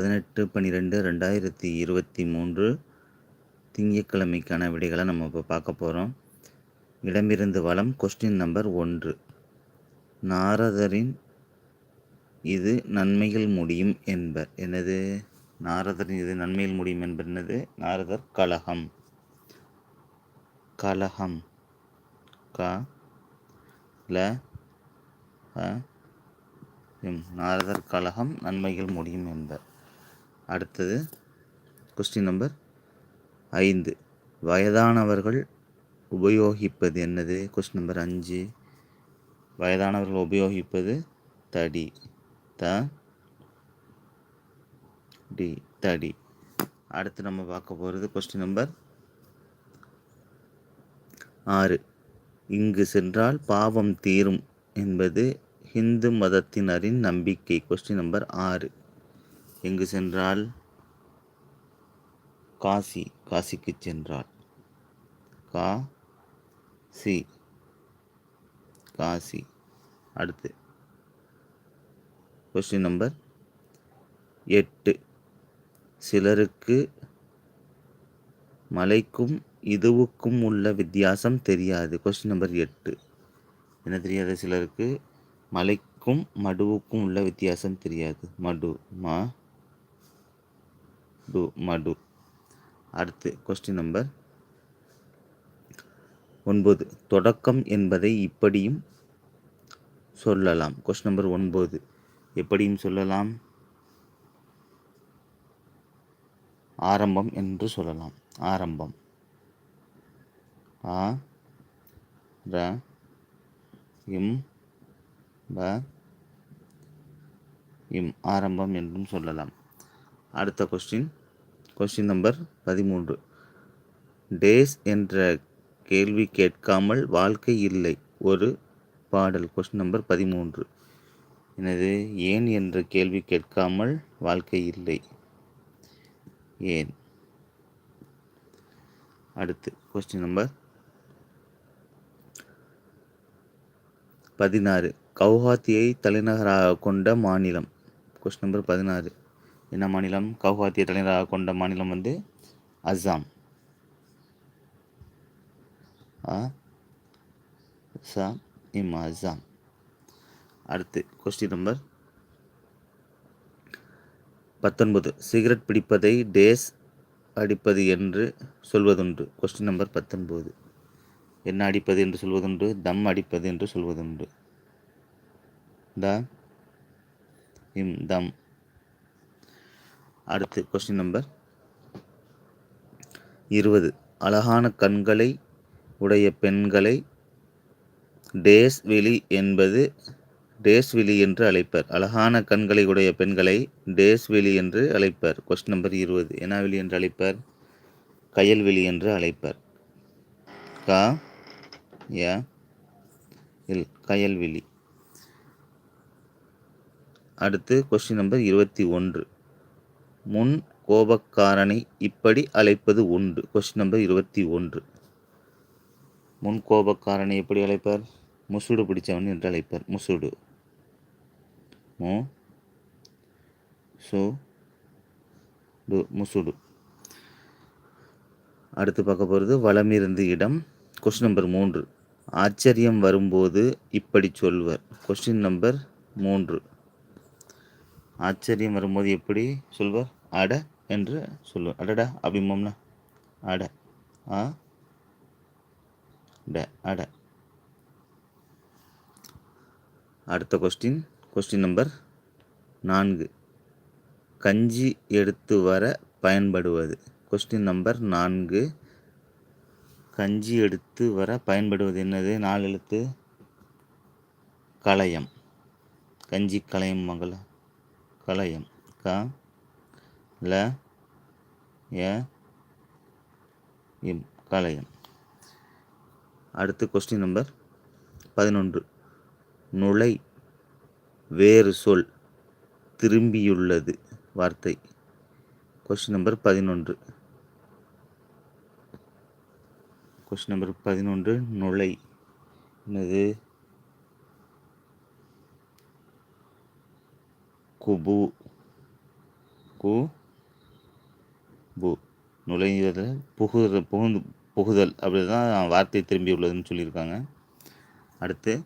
பதினெட்டு பன்னிரெண்டு ரெண்டாயிரத்தி இருபத்தி மூன்று திங்கட்கிழமைக்கான விடைகளை நம்ம இப்போ பார்க்க போகிறோம் இடமிருந்து வளம் கொஸ்டின் நம்பர் ஒன்று. நாரதரின் இது நன்மையில் முடியும் என்பர். என்னது? நாரதரின் இது நன்மையில் முடியும் என்பர் என்னது? நாரதர் கலகம். கலகம். க ல நாரதர் கலகம் நன்மைகள் முடியும் என்பர். அடுத்தது கொஸ்டின் நம்பர் ஐந்து. வயதானவர்கள் உபயோகிப்பது என்னது? கொஸ்டின் நம்பர் அஞ்சு. வயதானவர்கள் உபயோகிப்பது தடி. த டி தடி. அடுத்து நம்ம பார்க்க போகிறது கொஸ்டின் நம்பர் ஆறு. இங்கு சென்றால் பாவம் தீரும் என்பது ஹிந்து மதத்தினரின் நம்பிக்கை. கொஸ்டின் நம்பர் ஆறு. எங்கு சென்றால்? காசி காசிக்கு சென்றால் கா சி காசி. அடுத்து கொஸ்டின் நம்பர் எட்டு. சிலருக்கு மலைக்கும் இதுவுக்கும் உள்ள வித்தியாசம் தெரியாது. கொஸ்டின் நம்பர் எட்டு. என்ன தெரியாது? சிலருக்கு மலைக்கும் மடுவுக்கும் உள்ள வித்தியாசம் தெரியாது. மடு மா டு மடு. அடுத்து கொஸ்டின் நம்பர் ஒன்பது. தொடக்கம் என்பதை இப்படியும் சொல்லலாம். கொஸ்டின் நம்பர் ஒன்பது. எப்படியும் சொல்லலாம்? ஆரம்பம் என்று சொல்லலாம். ஆரம்பம். ஆ ர இம் ப இம். ஆரம்பம் என்றும் சொல்லலாம். அடுத்த கொஸ்டின் கொஸ்டின் நம்பர் பதிமூன்று. டேஸ் என்ற கேள்வி கேட்காமல் வாழ்க்கை இல்லை. ஒரு பாடல். கொஸ்டின் நம்பர் பதிமூன்று. எனது ஏன் என்ற கேள்வி கேட்காமல் வாழ்க்கை இல்லை? ஏன்? அடுத்து கொஸ்டின் நம்பர் பதினாறு. கவுஹாத்தியை தலைநகராக கொண்ட மாநிலம். கொஸ்டின் நம்பர் பதினாறு. என்ன மாநிலம்? கவுஹாத்திய தலைநகராக கொண்ட மாநிலம் வந்து அஸ்ஸாம். அ இம் அஸ்ஸாம். அடுத்து கொஸ்டின் நம்பர் பத்தொன்பது. சிகரெட் பிடிப்பதை டேஸ் அடிப்பது என்று சொல்வதுண்டு. கொஸ்டின் நம்பர் பத்தொன்பது. என்ன அடிப்பது என்று சொல்வதுண்டு? தம் அடிப்பது என்று சொல்வதுண்டு. த இம் தம். அடுத்து கொஸ்டின் நம்பர் இருபது. அழகான கண்களை உடைய பெண்களை டேஸ் வெளி என்பது டேஸ் வெளி என்று அழைப்பர். அழகான கண்களை உடைய பெண்களை டேஸ் வெளி என்று அழைப்பர். கொஸ்டின் நம்பர் இருபது. என்ன வெளி என்று அழைப்பர்? கயல்வெளி என்று அழைப்பர். கா? யா? இல். கயல்வெளி அடுத்து கொஸ்டின் நம்பர் இருபத்தி ஒன்று. முன் கோபக்காரனை இப்படி அழைப்பது உண்டு. கொஸ்டின் நம்பர் இருபத்தி ஒன்று. முன் கோபக்காரனை எப்படி அழைப்பார்? முசுடு பிடிச்சவன் என்று அழைப்பார். முசுடு. மு. சு டு முசுடு. அடுத்து பார்க்க போகிறது வளமிருந்து இடம். கொஸ்டின் நம்பர் மூன்று. ஆச்சரியம் வரும்போது இப்படி சொல்வர். கொஸ்டின் நம்பர் மூன்று. ஆச்சரியம் வரும்போது எப்படி சொல்வார்? அட என்று சொல்லுவார் அடடா அபிமம்னா அட. ஆ? ட அட. அடுத்த கொஸ்டின் கொஸ்டின் நம்பர் நான்கு. கஞ்சி எடுத்து வர பயன்படுவது. கொஸ்டின் நம்பர் நான்கு. கஞ்சி எடுத்து வர பயன்படுவது என்னது? நாலு எழுத்து களையம் கஞ்சி களையம் மங்களா களையம் க ல ய இம் களையம் அடுத்து கொஸ்டின் நம்பர் பதினொன்று. நுழை வேறு சொல் திரும்பியுள்ளது. வார்த்தை. கொஸ்டின் நம்பர் பதினொன்று. கொஸ்டின் நம்பர் பதினொன்று நுழை. என்னது? குபு கு பு. நுழைவதில் புகுற புகுந்து புகுதல். அப்படி தான் வார்த்தை திரும்பி உள்ளதுன்னு சொல்லியிருக்காங்க. அடுத்து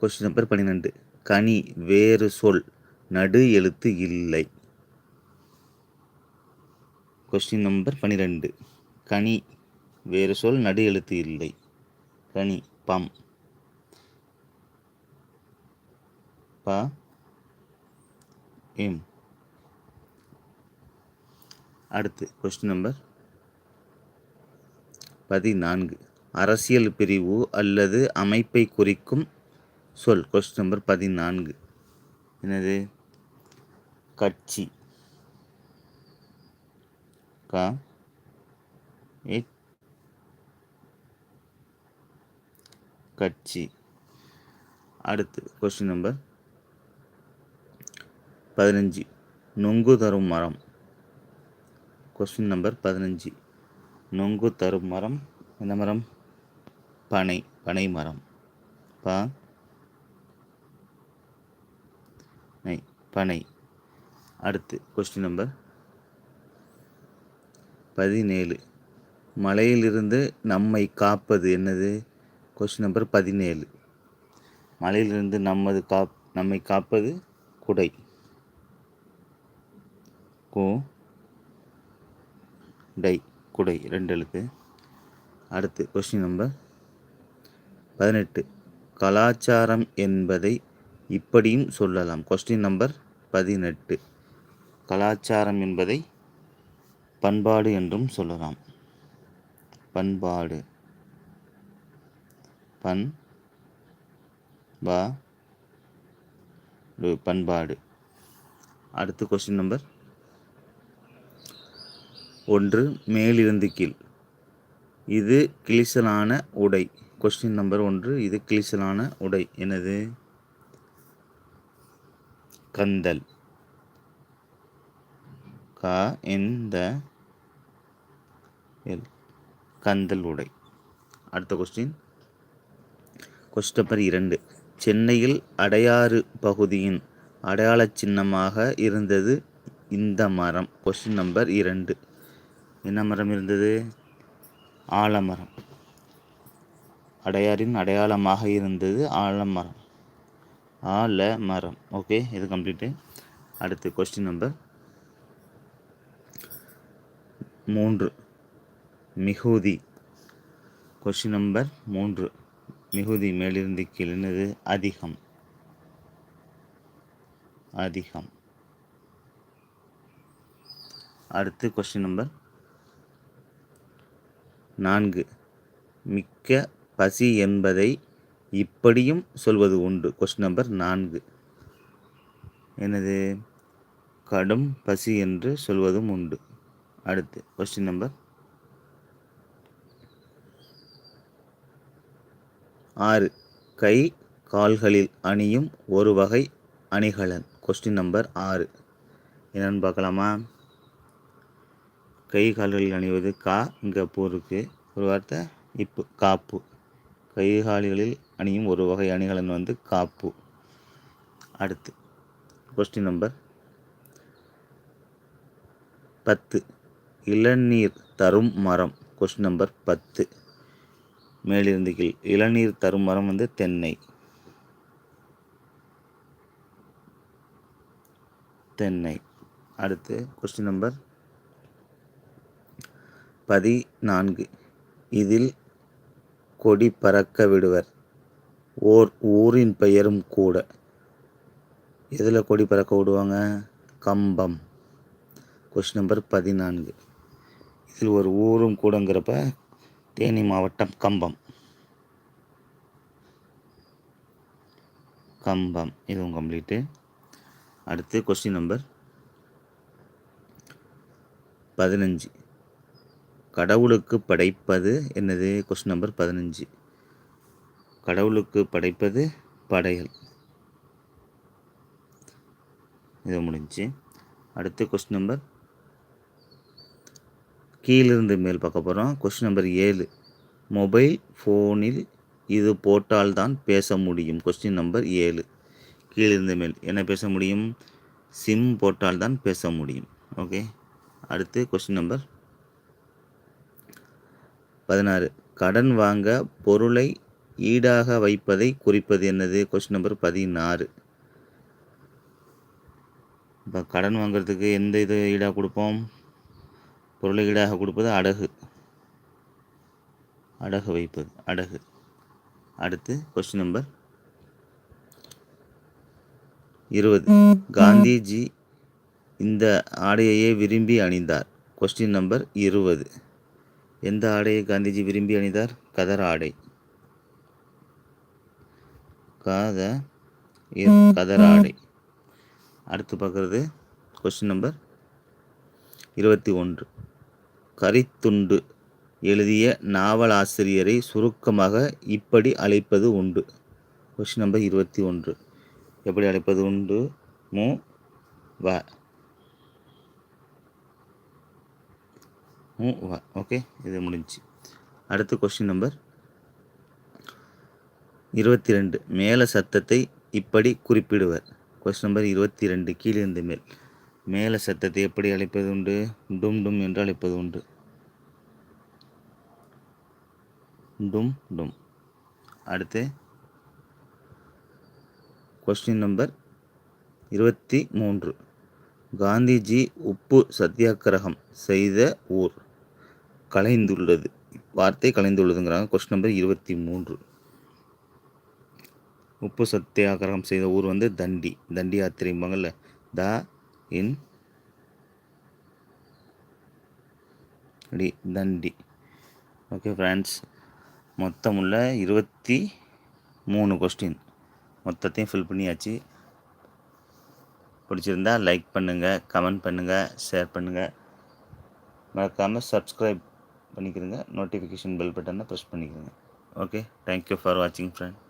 கொஸ்டின் நம்பர் பன்னிரெண்டு. கனி வேறு சொல் நடு எழுத்து இல்லை. கொஸ்டின் நம்பர் பன்னிரெண்டு. கனி வேறு சொல் நடு எழுத்து இல்லை. கனி பம். ப எம் அடுத்து கொஸ்டின் நம்பர் பதினான்கு. அரசியல் பிரிவு அல்லது அமைப்பை குறிக்கும் சொல். கொஸ்டின் நம்பர் பதினான்கு. என்னது? கட்சி. க. கட்சி. அடுத்து கொஸ்டின் நம்பர் பதினஞ்சு. நொங்கு தரும் மரம். கொஸ்டின் நம்பர் பதினஞ்சு. நொங்கு தரும் மரம். என்ன மரம்? பனை. பனை மரம். பா. நை பனை. அடுத்து கொஸ்டின் நம்பர் பதினேழு. மலையிலிருந்து நம்மை காப்பது என்னது? கொஸ்டின் நம்பர் பதினேழு. மலையிலிருந்து நமது காப் நம்மை காப்பது குடை. கு டை குடை ரெண்டு எழுத்து அடுத்து கொஸ்டின் நம்பர் பதினெட்டு. கலாச்சாரம் என்பதை இப்படியும் சொல்லலாம். கொஸ்டின் நம்பர் பதினெட்டு. கலாச்சாரம் என்பதை பண்பாடு என்றும் சொல்லலாம். பண்பாடு. பண் பா பண்பாடு. அடுத்து கொஸ்டின் நம்பர் ஒன்று மேலிருந்து கீழ். இது கிளிசலான உடை. கொஸ்டின் நம்பர் ஒன்று இது கிளிசலான உடை. எனது கந்தல். க இந்த கந்தல் உடை. அடுத்த கொஸ்டின் கொஸ்டின் நம்பர் இரண்டு. சென்னையில் அடையாறு பகுதியின் அடையாள சின்னமாக இருந்தது இந்த மரம். கொஸ்டின் நம்பர் இரண்டு. என்ன மரம் இருந்தது? ஆலமரம். அடையாரின் அடையாளமாக இருந்தது ஆலமரம். ஆல மரம் ஓகே இது கம்ப்ளீட்டு அடுத்து கொஸ்டின் நம்பர் மூன்று. மிகுதி. கொஸ்டின் நம்பர் மூன்று. மிகுதி மேலிருந்து கீழ் அதிகம். அதிகம். அடுத்து கொஸ்டின் நம்பர் நான்கு. மிக்க பசி என்பதை இப்படியும் சொல்வது உண்டு. கொஸ்டின் நம்பர் நான்கு. எனது கடும் பசி என்று சொல்வதும் உண்டு. அடுத்து கொஸ்டின் நம்பர் ஆறு. கை கால்களில் அணியும் ஒரு வகை அணிகலன். கொஸ்டின் நம்பர் ஆறு. என்னன்னு பார்க்கலாமா? கை கால்களில் அணிவது கா இங்கே பூ இருக்கு ஒரு வார்த்தை இப்பு காப்பு. கை கால்களில் அணியும் ஒரு வகை அணிகலன் வந்து காப்பு. அடுத்து கொஸ்டின் நம்பர் பத்து. இளநீர் தரும் மரம். கொஸ்டின் நம்பர் பத்து. மேலிருந்து கீழ் இளநீர் தரும் மரம் வந்து தென்னை. தென்னை. அடுத்து கொஸ்டின் நம்பர் பதினான்கு. இதில் கொடி பறக்க விடுவர். ஓர் ஊரின் பெயரும் கூட. எதில் கொடி பறக்க விடுவாங்க? கம்பம். கொஸ்டின் நம்பர் பதினான்கு. இதில் ஒரு ஊரும் கூடங்கிறப்ப தேனி மாவட்டம் கம்பம். கம்பம். இதுவும் கம்ப்ளீட்டு அடுத்து கொஸ்டின் நம்பர் பதினஞ்சு. கடவுளுக்கு படைப்பது என்னது? கொஸ்டின் நம்பர் பதினஞ்சு. கடவுளுக்கு படைப்பது படையல். இது முடிஞ்சு. அடுத்து கொஸ்டின் நம்பர் கீழிருந்து மேல் பார்க்க போகிறோம் கொஸ்டின் நம்பர் ஏழு. மொபைல் ஃபோனில் இது போட்டால்தான் பேச முடியும். கொஸ்டின் நம்பர் ஏழு. கீழிருந்து மேல். என்ன பேச முடியும்? சிம் போட்டால் தான் பேச முடியும். ஓகே அடுத்து கொஸ்டின் நம்பர் பதினாறு. கடன் வாங்க பொருளை ஈடாக வைப்பதை குறிப்பது என்னது? கொஸ்டின் நம்பர் பதினாறு. இப்போ கடன் வாங்குறதுக்கு எந்த இது ஈடாக கொடுப்போம்? பொருளை ஈடாக கொடுப்பது அடகு. அடகு வைப்பது அடகு. அடுத்து கொஸ்டின் நம்பர் இருபது. காந்திஜி இந்த ஆடையையே விரும்பி அணிந்தார். கொஸ்டின் நம்பர் இருபது. எந்த ஆடையை காந்திஜி விரும்பி அணிந்தார்? கதர் ஆடை. காத கதர் ஆடை. அடுத்து பார்க்குறது கொஸ்டின் நம்பர் இருபத்தி ஒன்று. கரித்துண்டு எழுதிய நாவலாசிரியரை சுருக்கமாக இப்படி அழைப்பது உண்டு. கொஸ்டின் நம்பர் இருபத்தி ஒன்று. எப்படி அழைப்பது உண்டு? மு வ மு வ ஓகே இது முடிஞ்சு. அடுத்து கொஸ்டின் நம்பர் இருபத்தி ரெண்டு மேல சத்தத்தை இப்படி குறிப்பிடுவர். கொஸ்டின் நம்பர் இருபத்தி ரெண்டு கீழிருந்து மேல். மேல சத்தத்தை எப்படி அழைப்பது உண்டு? டும் டும் என்று அழைப்பது உண்டு. டும் டும். அடுத்து கொஸ்டின் நம்பர் இருபத்தி மூன்று. காந்திஜி உப்பு சத்தியாகிரகம் செய்த ஊர். கலைந்துள்ளது. வார்த்தை கலைந்துள்ளதுங்கிறாங்க. கொஸ்டின் நம்பர் இருபத்தி மூன்று. உப்பு சத்தியாகிரகம் செய்த ஊர் வந்து தண்டி. தண்டி யாத்திரைம்பாங்கல்ல த இன் டி தண்டி. ஓகே ஃப்ரெண்ட்ஸ் மொத்தம் உள்ள இருபத்தி மூணு கொஸ்டின் மொத்தத்தையும் ஃபில் பண்ணியாச்சு. பிடிச்சிருந்தா லைக் பண்ணுங்கள் கமெண்ட் பண்ணுங்கள் ஷேர் பண்ணுங்கள் மறக்காமல் சப்ஸ்கிரைப் பண்ணிக்கிறங்க நோட்டிஃபிகேஷன் பெல் பட்டனை ப்ரெஸ் பண்ணிக்கிறங்க ஓகே தேங்க்யூ ஃபார் வாட்சிங் ஃப்ரெண்ட்